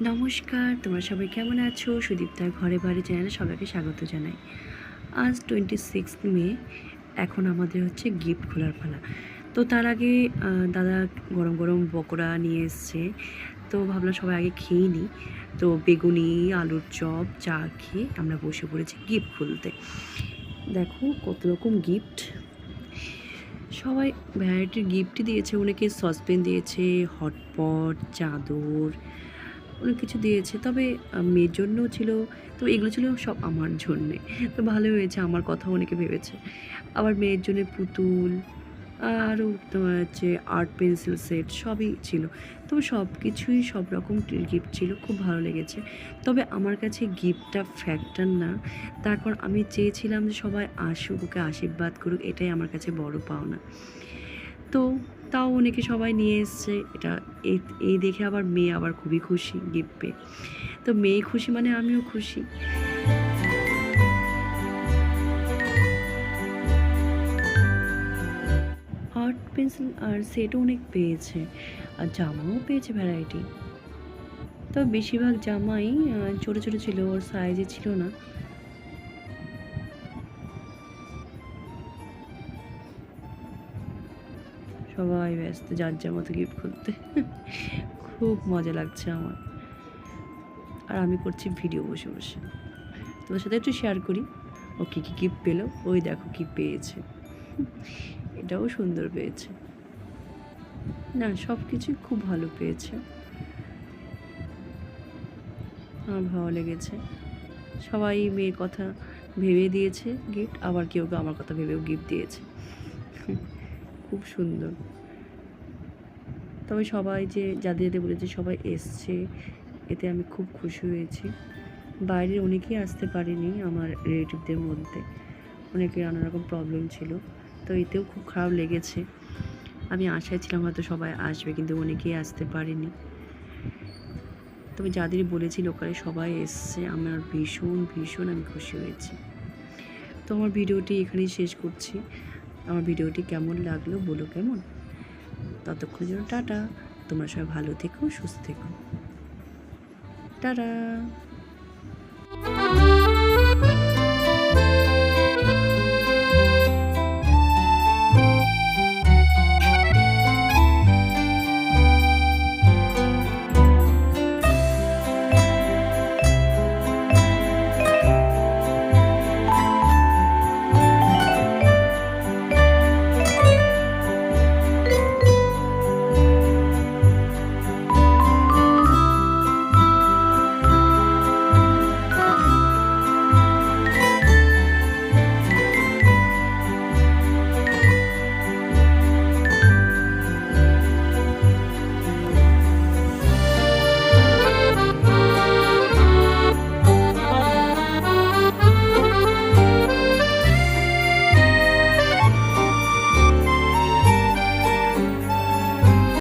নমস্কার, তোমরা সবাই কেমন আছো? সুদীপ্তার ঘরে বাড়ি চ্যানেলে সবাইকে স্বাগত জানাই। আজ টোয়েন্টি সিক্স মে, এখন আমাদের হচ্ছে গিফট খোলার পালা। তো তার আগে দাদা গরম গরম পকোড়া নিয়ে এসছে। তো ভাবলাম সবাই আগে খেয়ে নিই তো বেগুনি, আলুর চপ, চা খেয়ে আমরা বসে পড়েছি গিফট খুলতে। দেখো কত রকম গিফট। সবাই ভ্যারাইটির গিফটই দিয়েছে, অনেকে সসপেন দিয়েছে হটপট চাদর অনেক কিছু দিয়েছে। তবে মেয়ের জন্যও ছিল তো এগুলো ছিল সব আমার জন্যে। তো ভালো হয়েছে, আমার কথা অনেকে ভেবেছে। আবার মেয়ের জন্য পুতুল, আরও তোমার হচ্ছে আর্ট পেন্সিল সেট সবই ছিল। তো সব কিছুই সব রকম গিফট ছিল, খুব ভালো লেগেছে। তবে আমার কাছে গিফটটা ফ্যাক্টর না। তারপর আমি চেয়েছিলাম যে সবাই আসুক, ওকে আশীর্বাদ করুক, এটাই আমার কাছে বড় পাওনা। তো তাও অনেকে সবাই নিয়ে এসছে। এটা এই- দেখে আবার মেয়ে আবার খুবই খুশি গিফট পেয়ে। তো মেয়ে খুশি মানে আমিও খুশি। আর্ট পেন্সিল আর সেটও অনেক পেয়েছে। আর জামাও পেয়েছে ভ্যারাইটি তো বেশিরভাগ জামাই ছোটো ছোটো ছিল, ওর সাইজে ছিল না। সবাই ব্যস্ত, যার যার মতো গিফট খুলতে খুব মজা লাগছে আমার। আর আমি করছি ভিডিও বসে বসে। তোমার সাথে একটু শেয়ার করি, ও কী কী গিফট পেল? ওই দেখো কী পেয়েছে। এটাও সুন্দর পেয়েছে। না সব কিছুই খুব ভালো পেয়েছে। আমার ভালো লেগেছে। সবাই মেয়ের কথা ভেবে দিয়েছে গিফট আবার কেউ কেউ আমার কথা ভেবেও গিফট দিয়েছে। খুব সুন্দর। তবে সবাই যে যাদের যাদের বলেছে, সবাই এসছে। এতে আমি খুব খুশি হয়েছি। বাইরের অনেকেই আসতে পারেনি আমার রিলেটিভদের মধ্যে। অনেকে নানা রকম প্রবলেম ছিল। তো এতেও খুব খারাপ লেগেছে। আমি আশায় ছিলাম হয়তো সবাই আসবে, কিন্তু অনেকেই আসতে পারেনি। তবে যাদের বলেছি লোকালে সবাই এসছে। আমার ভীষণ ভীষণ আমি খুশি হয়েছি। তো আমার ভিডিওটি এখানেই শেষ করছি। আমার ভিডিওটি কেমন লাগল বলো কেমন? ততক্ষণের জন্য টাটা। তোমরা সবাই ভালো থেকো, সুস্থ থেকো। টাটা।